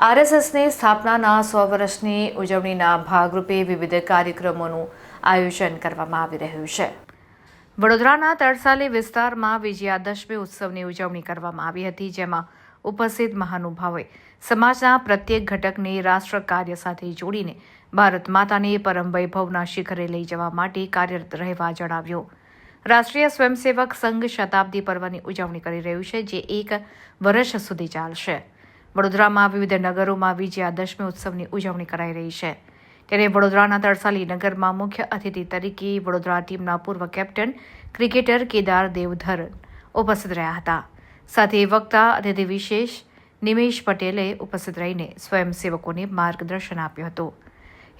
આરએસએસની સ્થાપનાના સો વર્ષની ઉજવણીના ભાગરૂપે વિવિધ કાર્યક્રમોનું આયોજન કરવામાં આવી રહ્યું છે. વડોદરાના તરસાલી વિસ્તારમાં વિજયાદશમી ઉત્સવની ઉજવણી કરવામાં આવી હતી, જેમાં ઉપસ્થિત મહાનુભાવોએ સમાજના પ્રત્યેક ઘટકને રાષ્ટ્ર કાર્ય સાથે જોડીને ભારત માતાને પરમ વૈભવના શિખરે લઈ જવા માટે કાર્યરત રહેવા જણાવ્યું. રાષ્ટ્રીય સ્વયંસેવક સંઘ શતાબ્દી પર્વની ઉજવણી કરી રહ્યું છે, જે એક વર્ષ સુધી ચાલશે. વડોદરામાં વિવિધ નગરોમાં વિજયાદશમી ઉત્સવની ઉજવણી કરાઈ રહી છે. ત્યારે વડોદરાના તરસાલી નગરમાં મુખ્ય અતિથિ તરીકે વડોદરા ટીમના પૂર્વ કેપ્ટન ક્રિકેટર કેદાર દેવધર ઉપસ્થિત રહ્યા હતા. સાથે વક્તા અતિથિ વિશેષ નિમેશ પટેલે ઉપસ્થિત રહીને સ્વયંસેવકોને માર્ગદર્શન આપ્યું હતું.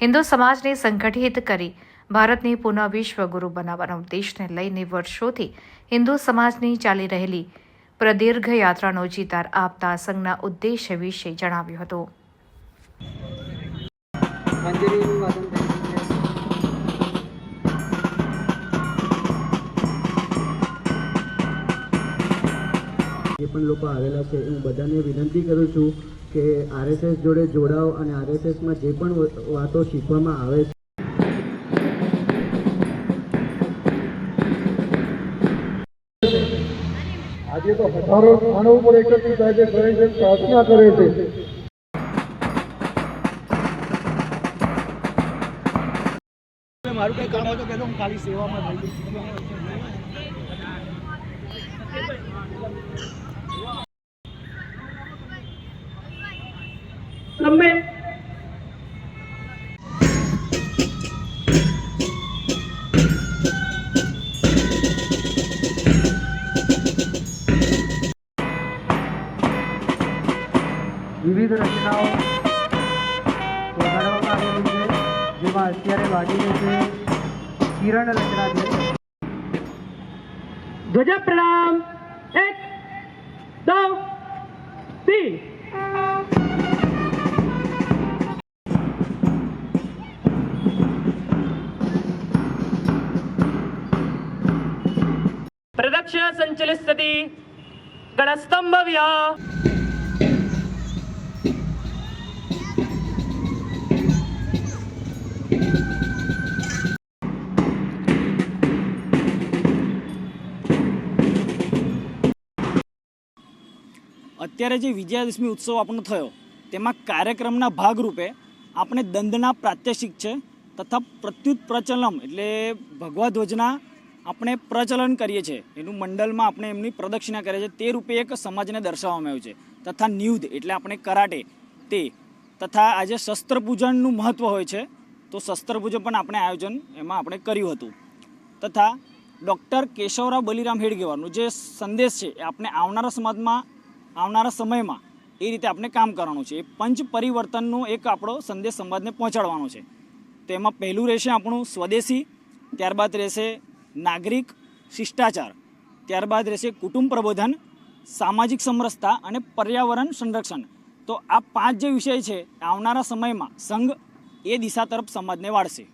હિન્દુ સમાજને સંગઠિત કરી ભારતને પુનઃ વિશ્વગુરુ બનાવવાના ઉદ્દેશને લઈને વર્ષોથી હિન્દુ સમાજની ચાલી રહેલી પ્રદીર્ઘ યાત્રાનો ચિતાર આપતા સંઘના ઉદ્દેશ્ય વિશે જણાવ્યું હતું. જે પણ લોકો આવેલા છે. હું બધાને વિનંતી કરું છું કે આરએસએસ જોડે જોડાઓ અને આરએસએસમાં જે પણ વાતો શીખવામાં આવે છે આજે તો હજારો સ્થાનો ઉપર એકત્રિત થાય છે સ્વયંસેવક પ્રાર્થના કરે છે. મારું કંઈ કામ હોય તો હું ખાલી સેવામાં થઈ જઈશ વિવિધ રચનાઓ વગાડવામાં આવેલી છે જેમાં અત્યારે વાગી રહી છે કિરણ રચના છે ધ્વજા પ્રણામ એક દો તીન प्रदक्षिण संचलित सती गणस्तंभव्य અત્યારે જે વિજયાદશમી ઉત્સવ આપણો થયો, તેમાં કાર્યક્રમના ભાગરૂપે આપણે દંડના પ્રાત્યક્ષિક છે તથા પ્રત્યુત પ્રચલમ એટલે ભગવા ધ્વજના આપણે પ્રચલન કરીએ છીએ. એનું મંડળમાં આપણે એમની પ્રદક્ષિણા કરીએ છીએ. તે રૂપે એક સમાજને દર્શાવવામાં આવ્યું છે તથા નિયુદ્ધ એટલે આપણે કરાટે, તે તથા આજે શસ્ત્ર પૂજનનું મહત્ત્વ હોય છે તો શસ્ત્ર પૂજન પણ આપણે આયોજન એમાં આપણે કર્યું હતું. તથા ડૉક્ટર કેશવરાવ બલિરામ હેડગેવારનું જે સંદેશ છે એ આપણે આવનારા સમાજમાં આવનારા સમયમાં એ રીતે આપણે કામ કરવાનું છે. પંચ પરિવર્તનનો એક આપણો સંદેશ સમાજને પહોંચાડવાનો છે. તો એમાં પહેલું રહેશે આપણું સ્વદેશી, ત્યારબાદ રહેશે નાગરિક શિષ્ટાચાર, ત્યારબાદ રહેશે કુટુંબ પ્રબોધન, સામાજિક સમરસતા અને પર્યાવરણ સંરક્ષણ. તો આ પાંચ જે વિષય છે, આવનારા સમયમાં સંઘ એ દિશા તરફ સમાજને વાળશે.